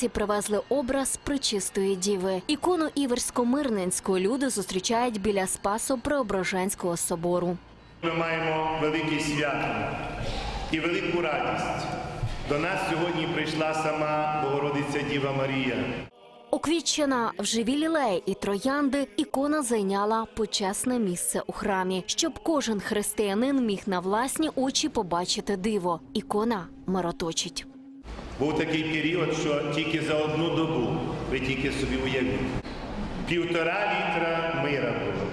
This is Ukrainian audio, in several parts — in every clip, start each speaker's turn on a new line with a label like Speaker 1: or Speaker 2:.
Speaker 1: Вінниці привезли образ причистої діви. Ікону Іверсько-Мирненську люди зустрічають біля Спасо Преображенського собору.
Speaker 2: Ми маємо велике свято і велику радість. До нас сьогодні прийшла сама Богородиця Діва Марія.
Speaker 1: Оквітчена в живі лілеї і троянди ікона зайняла почесне місце у храмі, щоб кожен християнин міг на власні очі побачити диво. Ікона мироточить.
Speaker 2: Був такий період, що тільки за одну добу, ви тільки собі уявіть, півтора літра мира було.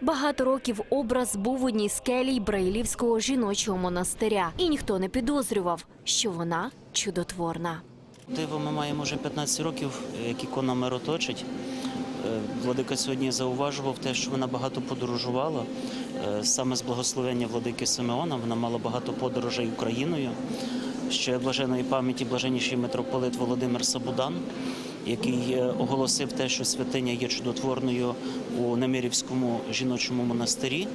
Speaker 1: Багато років образ був в одній скелі Браїлівського жіночого монастиря, і ніхто не підозрював, що вона чудотворна.
Speaker 3: Диво ми маємо вже 15 років, як ікона мироточить. Е, Владика сьогодні зауважував те, що вона багато подорожувала. Е, Саме з благословення владики Симеона вона мала багато подорожей Україною. Ще блаженої пам'яті блаженніший митрополит Володимир Сабудан, який е, оголосив те, що святиня є чудотворною у Немирівському жіночому монастирі.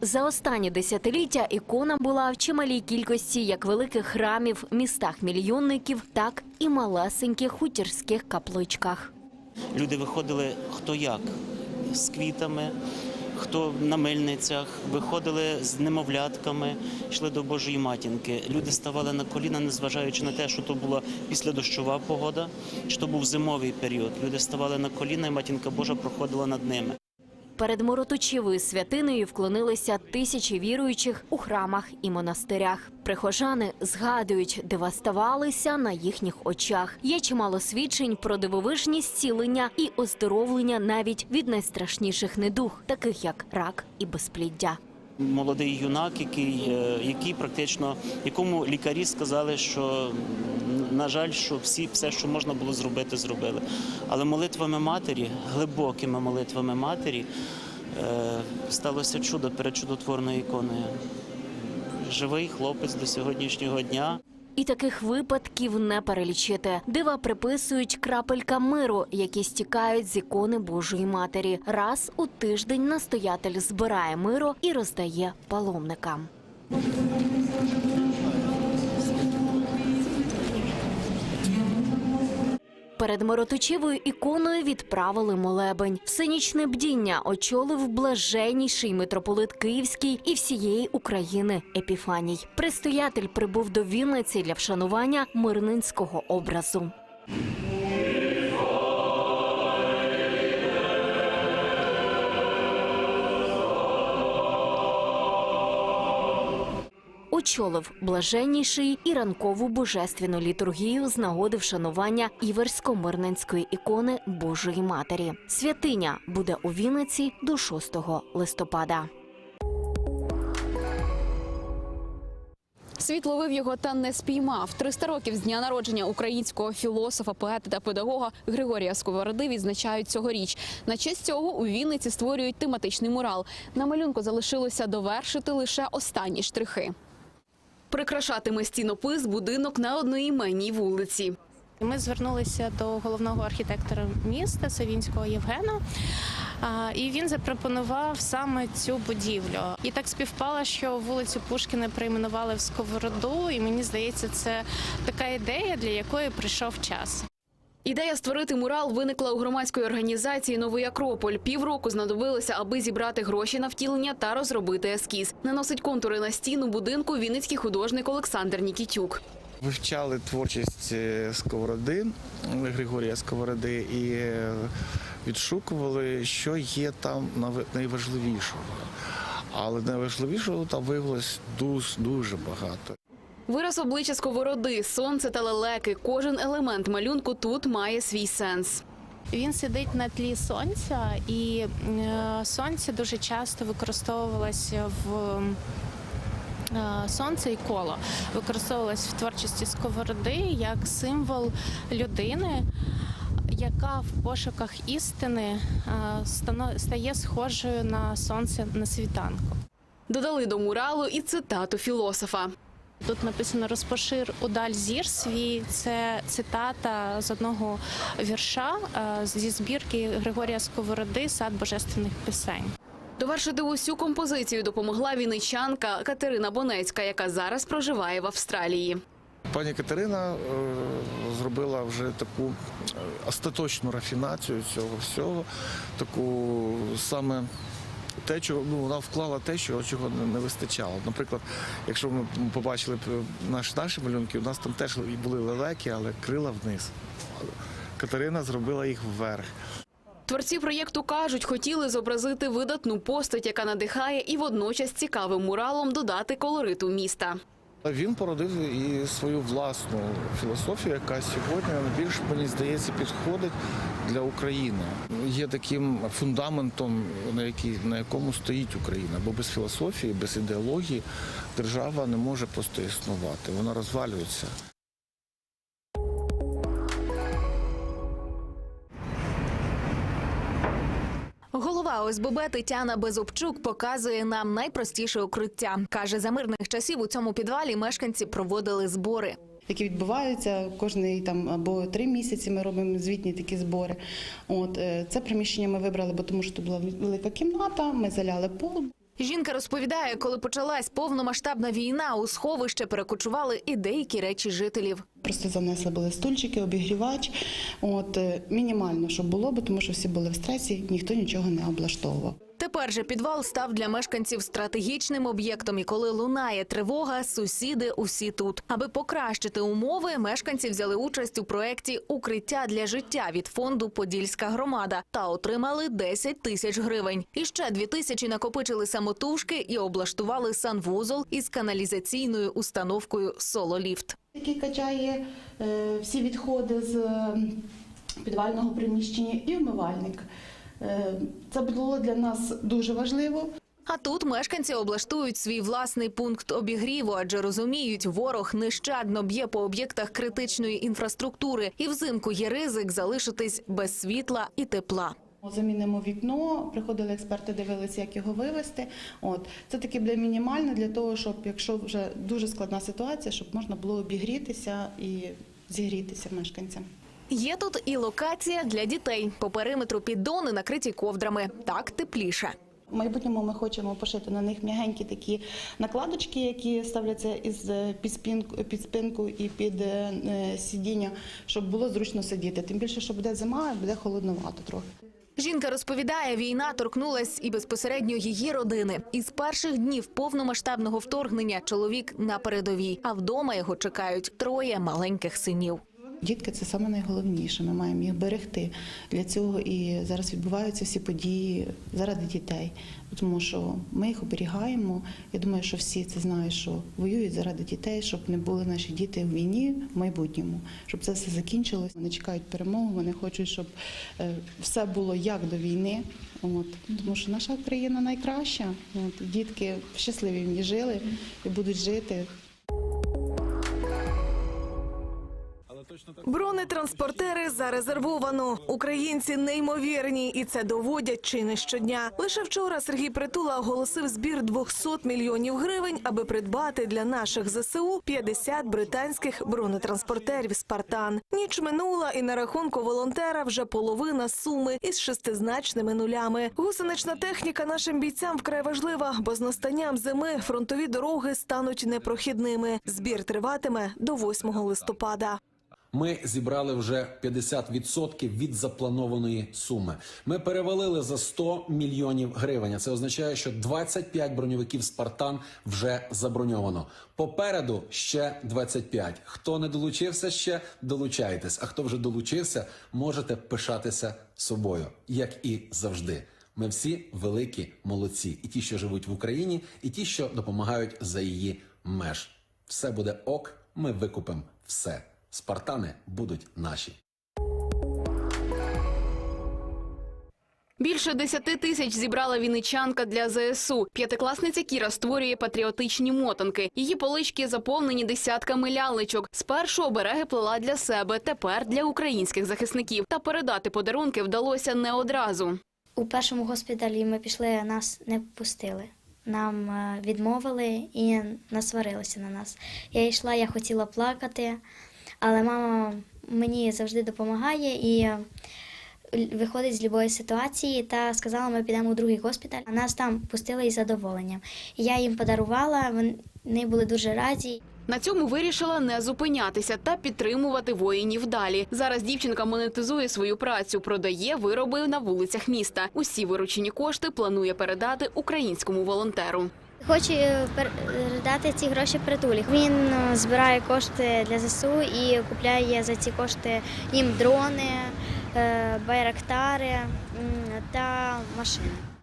Speaker 1: За останні десятиліття ікона була в чималій кількості як великих храмів, містах мільйонників, так і малесеньких хутірських капличках.
Speaker 3: Люди виходили хто як з квітами, хто на мельницях, виходили з немовлятками, йшли до Божої матінки. Люди ставали на коліна, незважаючи на те, що то була післядощова погода, чи то був зимовий період. Люди ставали на коліна, і матінка Божа проходила над ними.
Speaker 1: Перед мороточевою святиною вклонилися тисячі віруючих у храмах і монастирях. Прихожани згадують, дива ставалися на їхніх очах. Є чимало свідчень про дивовижні зцілення і оздоровлення навіть від найстрашніших недуг, таких як рак і безпліддя.
Speaker 3: Молодий юнак, який, е, який практично якому лікарі сказали, що на жаль, що всі все, що можна було зробити, зробили. Але молитвами матері, глибокими молитвами матері, е, сталося чудо перед чудотворною іконою. Живий хлопець до сьогоднішнього дня.
Speaker 1: І таких випадків не перелічити. Дива приписують крапелька миру, які стікають з ікони Божої Матері. Раз у тиждень настоятель збирає миру і роздає паломникам. Перед мироточивою іконою відправили молебень. Всенічне бдіння очолив блаженніший митрополит Київський і всієї України Епіфаній. Пристоятель прибув до Вінниці для вшанування мирнинського образу. Очолив блаженніший і ранкову божественну літургію з нагоди вшанування Іверсько-Мирненської ікони Божої Матері. Святиня буде у Вінниці до 6 листопада.
Speaker 4: Світ ловив його та не спіймав. 300 років з дня народження українського філософа, поета та педагога Григорія Сковороди відзначають цьогоріч. На честь цього у Вінниці створюють тематичний мурал. На малюнку залишилося довершити лише останні штрихи. Прикрашатиме стінопис будинок на одноіменній вулиці.
Speaker 5: Ми звернулися до головного архітектора міста Савінського Євгена. І він запропонував саме цю будівлю. І так співпало, що вулицю Пушкіна перейменували в Сковороду, і мені здається, це така ідея, для якої прийшов час.
Speaker 4: Ідея створити мурал виникла у громадської організації Новий Акрополь. Півроку знадобилося, аби зібрати гроші на втілення та розробити ескіз. Наносить контури на стіну будинку вінницький художник Олександр Нікітюк.
Speaker 6: Вивчали творчість е, Сковороди, Григорія Сковороди і е, відшукували, що є там найважливішого. Але найважливішого там виявилось дуже, дуже багато.
Speaker 4: Вираз обличчя сковороди, сонце та лелеки. Кожен елемент малюнку тут має свій сенс.
Speaker 5: Він сидить на тлі сонця, і е, сонце дуже часто використовувалося в. е, Сонце і коло використовувалось в творчості сковороди як символ людини, яка в пошуках істини е, стає схожою на сонце на світанку.
Speaker 4: Додали до муралу і цитату філософа.
Speaker 5: Тут написано розпошир удаль зір свій. Це цитата з одного вірша е, зі збірки Григорія Сковороди Сад божественних пісень.
Speaker 4: Довершити усю композицію допомогла вінничанка Катерина Бонецька, яка зараз проживає в Австралії.
Speaker 6: Пані Катерина е, зробила вже таку е, остаточну рафінацію цього всього, таку саме те, чого ну, вона вклала те, що чого не, вистачало. Наприклад, якщо ми побачили б наші, наші малюнки, у нас там теж були лелеки, але крила вниз. Катерина зробила їх вверх.
Speaker 4: Творці проєкту кажуть, хотіли зобразити видатну постать, яка надихає, і водночас цікавим муралом додати колориту міста.
Speaker 6: Він породив і свою власну філософію, яка сьогодні більш мені здається, підходить для України. Є таким фундаментом, на, який, на якому стоїть Україна. Бо без філософії, без ідеології держава не може просто існувати. Вона розвалюється.
Speaker 7: Голова ОСББ Тетяна Безубчук показує нам найпростіше укриття. Каже, за мирних часів у цьому підвалі мешканці проводили збори.
Speaker 8: які відбуваються кожний там або три місяці. Ми робимо звітні такі збори. От е, це приміщення ми вибрали, бо тому що тут була велика кімната. Ми заляли пол.
Speaker 7: Жінка розповідає, коли почалась повномасштабна війна, у сховище перекочували і деякі речі жителів.
Speaker 8: Просто занесли були стульчики, обігрівач. От е, мінімально, щоб було, бо тому що всі були в стресі, ніхто нічого не облаштовував.
Speaker 7: Тепер же підвал став для мешканців стратегічним об'єктом. І коли лунає тривога, сусіди усі тут. Аби покращити умови, мешканці взяли участь у проєкті Укриття для життя від фонду Подільська громада та отримали 10 тисяч гривень. І ще 2 тисячі накопичили самотужки і облаштували санвузол із каналізаційною установкою Сололіфт.
Speaker 8: Який качає е, всі відходи з підвального приміщення і вмивальник. Е, це було для нас дуже важливо.
Speaker 7: А тут мешканці облаштують свій власний пункт обігріву, адже розуміють, ворог нещадно б'є по об'єктах критичної інфраструктури, і взимку є ризик залишитись без світла і тепла.
Speaker 8: Замінимо вікно, приходили експерти, дивилися, як його вивести. От це таки буде мінімально для того, щоб якщо вже дуже складна ситуація, щоб можна було обігрітися і зігрітися мешканцям.
Speaker 7: Є тут і локація для дітей. По периметру піддони накриті ковдрами. Так тепліше.
Speaker 8: В майбутньому ми хочемо пошити на них м'ягенькі такі накладочки, які ставляться із е, під спинку, під спинку і під е, е, сидіння, щоб було зручно сидіти. Тим більше, що буде зима, буде холодновато трохи.
Speaker 7: Жінка розповідає, війна торкнулась і безпосередньо її родини. Із перших днів повномасштабного вторгнення чоловік на передовій, а вдома його чекають троє маленьких синів.
Speaker 8: Дітки це саме найголовніше. Ми маємо їх берегти. Для цього і зараз відбуваються всі події заради дітей, тому що ми їх оберігаємо. Я думаю, що всі це знають, що воюють заради дітей, щоб не були наші діти в війні в майбутньому, щоб це все закінчилось. Вони чекають перемогу. Вони хочуть, щоб е, все було як до війни. От тому що наша країна найкраща. От дітки щасливі в ній жили і будуть жити.
Speaker 9: Бронетранспортери зарезервовано. Українці неймовірні, і це доводять чи не щодня. Лише вчора Сергій Притула оголосив збір 200 мільйонів гривень, аби придбати для наших ЗСУ 50 британських бронетранспортерів Спартан. Ніч минула, і на рахунку волонтера вже половина суми із шестизначними нулями. Гусенична техніка нашим бійцям вкрай важлива, бо з настанням зими фронтові дороги стануть непрохідними. Збір триватиме до 8 листопада.
Speaker 10: Ми зібрали вже 50% від запланованої суми. Ми перевалили за 100 мільйонів гривень. Це означає, що 25 броньовиків Спартан вже заброньовано. Попереду ще 25. Хто не долучився ще, долучайтесь. А хто вже долучився, можете пишатися собою, як і завжди. Ми всі великі молодці, і ті, що живуть в Україні, і ті, що допомагають за її меж. Все буде ок. Ми викупимо все. Спартани будуть наші.
Speaker 4: Більше 10 тисяч зібрала вінничанка для ЗСУ. П'ятикласниця Кіра створює патріотичні мотанки. Її полички заповнені десятками лялечок. Спершу обереги плела для себе, тепер для українських захисників. Та передати подарунки вдалося не одразу.
Speaker 11: У першому госпіталі ми пішли, нас не пустили. Нам е, відмовили і насварилися на нас. Я йшла, я хотіла плакати, але мама мені завжди допомагає і е, виходить з будь-якої ситуації та сказала, ми підемо у другий госпіталь. Нас там пустили із задоволенням. Я їм подарувала, вони були дуже раді.
Speaker 4: На цьому вирішила не зупинятися та підтримувати воїнів далі. Зараз дівчинка монетизує свою працю, продає вироби на вулицях міста. Усі виручені кошти планує передати українському волонтеру.
Speaker 11: Хочу е, передати ці гроші притулі. Він е, збирає кошти для ЗСУ і купляє за ці кошти їм дрони, е, байрактари та машини.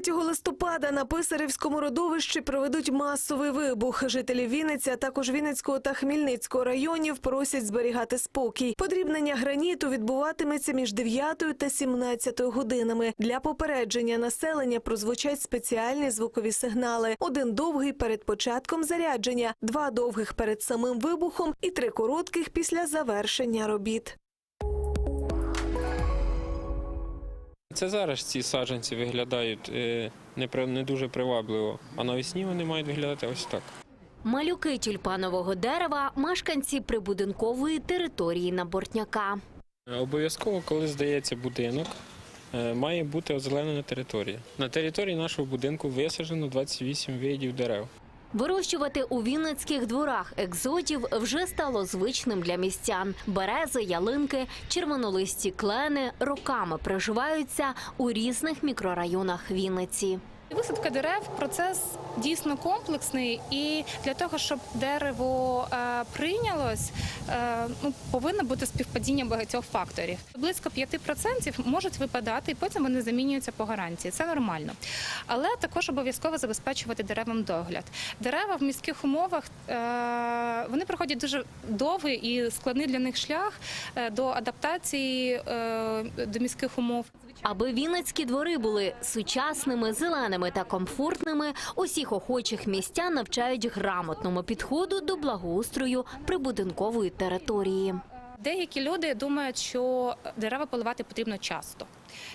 Speaker 9: 3 листопада на Писарівському родовищі проведуть масовий вибух. Жителі Вінниці, а також Вінницького та Хмельницького районів просять зберігати спокій. Подрібнення граніту відбуватиметься між 9 та 17 годинами. Для попередження населення прозвучать спеціальні звукові сигнали: один довгий перед початком зарядження, два довгих перед самим вибухом і три коротких після завершення робіт.
Speaker 12: Це зараз ці саджанці виглядають е, не, дуже привабливо, а навесні вони мають виглядати ось так.
Speaker 1: Малюки тюльпанового дерева мешканці прибудинкової території на Бортняка.
Speaker 12: Е, Обов'язково, коли здається будинок, е, має бути озеленена територія. На території нашого будинку висаджено 28 видів дерев.
Speaker 1: Вирощувати у вінницьких дворах екзотів вже стало звичним для містян. Берези, ялинки, червонолисті клени роками проживаються у різних мікрорайонах Вінниці.
Speaker 13: Висадка дерев процес дійсно комплексний, і для того, щоб дерево е, прийнялось, е, ну повинно бути співпадіння багатьох факторів. Близько 5% можуть випадати, і потім вони замінюються по гарантії. Це нормально. Але також обов'язково забезпечувати деревам догляд. Дерева в міських умовах е, вони проходять дуже довгий і складний для них шлях до адаптації до міських умов.
Speaker 1: Аби вінницькі двори були сучасними, зеленими та комфортними, усіх охочих містян навчають грамотному підходу до благоустрою прибудинкової території.
Speaker 13: Деякі люди думають, що дерева поливати потрібно часто.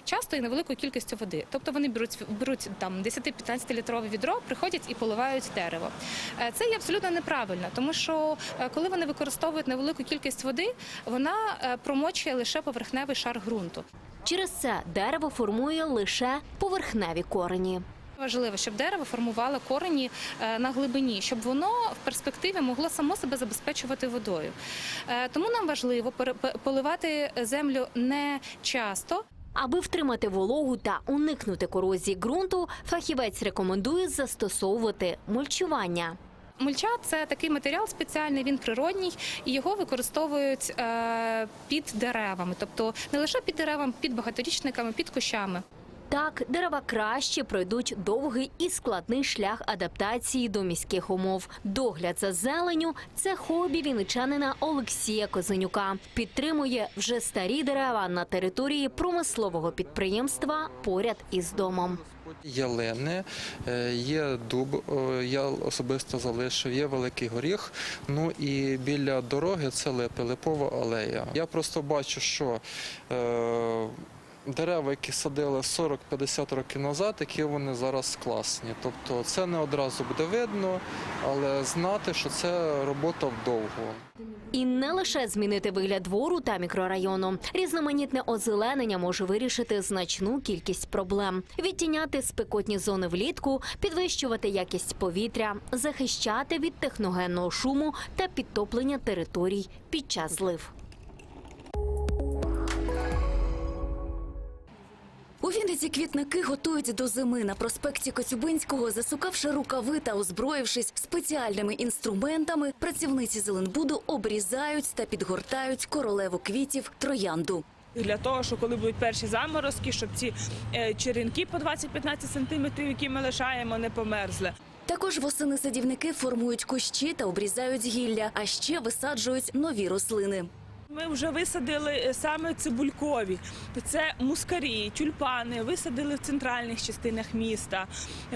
Speaker 13: Часто і невеликою кількістю води. Тобто вони беруть, беруть там 10-15 літрове відро, приходять і поливають дерево. Е, Це є абсолютно неправильно, тому що е, коли вони використовують невелику кількість води, вона е, промочує лише поверхневий шар ґрунту.
Speaker 1: Через це дерево формує лише поверхневі корені.
Speaker 13: Важливо, щоб дерево формувало корені е, на глибині, щоб воно в перспективі могло само себе забезпечувати водою. Е, Тому нам важливо поливати землю не часто,
Speaker 1: Аби втримати вологу та уникнути корозії ґрунту, фахівець рекомендує застосовувати мульчування.
Speaker 13: Мульча це такий матеріал спеціальний, він природній, і його використовують е, під деревами, тобто не лише під деревами, під багаторічниками, під кущами.
Speaker 1: Так, дерева краще пройдуть довгий і складний шлях адаптації до міських умов. Догляд за зеленю це хобі вінничанина Олексія Козенюка. Підтримує вже старі дерева на території промислового підприємства поряд із домом.
Speaker 14: Ялини, е, є дуб, я особисто залишив, є великий горіх. Ну і біля дороги це липи, липова алея. Я просто бачу, що е, дерева, які садили 40-50 років назад, які вони зараз класні. Тобто це не одразу буде видно, але знати, що це робота вдовго.
Speaker 1: І не лише змінити вигляд двору та мікрорайону. Різноманітне озеленення може вирішити значну кількість проблем: відтіняти спекотні зони влітку, підвищувати якість повітря, захищати від техногенного шуму та підтоплення територій під час злив.
Speaker 7: У Вінниці квітники готують до зими на проспекті Коцюбинського, засукавши рукави та озброївшись спеціальними інструментами, працівниці Зеленбуду обрізають та підгортають королеву квітів троянду.
Speaker 15: Для того, що коли будуть перші заморозки, щоб ці е, черенки по 20-15 сантиметрів, які ми лишаємо, не померзли.
Speaker 7: Також восени садівники формують кущі та обрізають гілля, а ще висаджують нові рослини.
Speaker 15: Ми вже висадили е, саме цибулькові. Це мускарі, тюльпани, висадили в центральних частинах міста,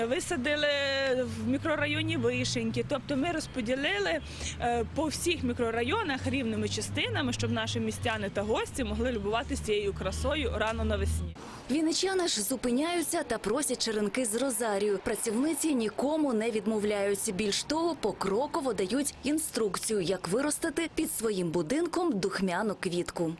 Speaker 15: висадили в мікрорайоні вишеньки. Тобто ми розподілили е, по всіх мікрорайонах рівними частинами, щоб наші містяни та гості могли любуватися цією красою рано навесні.
Speaker 7: Вінничани ж зупиняються та просять черенки з розарію. Працівниці нікому не відмовляють. Більш того, покроково дають інструкцію, як виростити під своїм будинком духмяну квітку.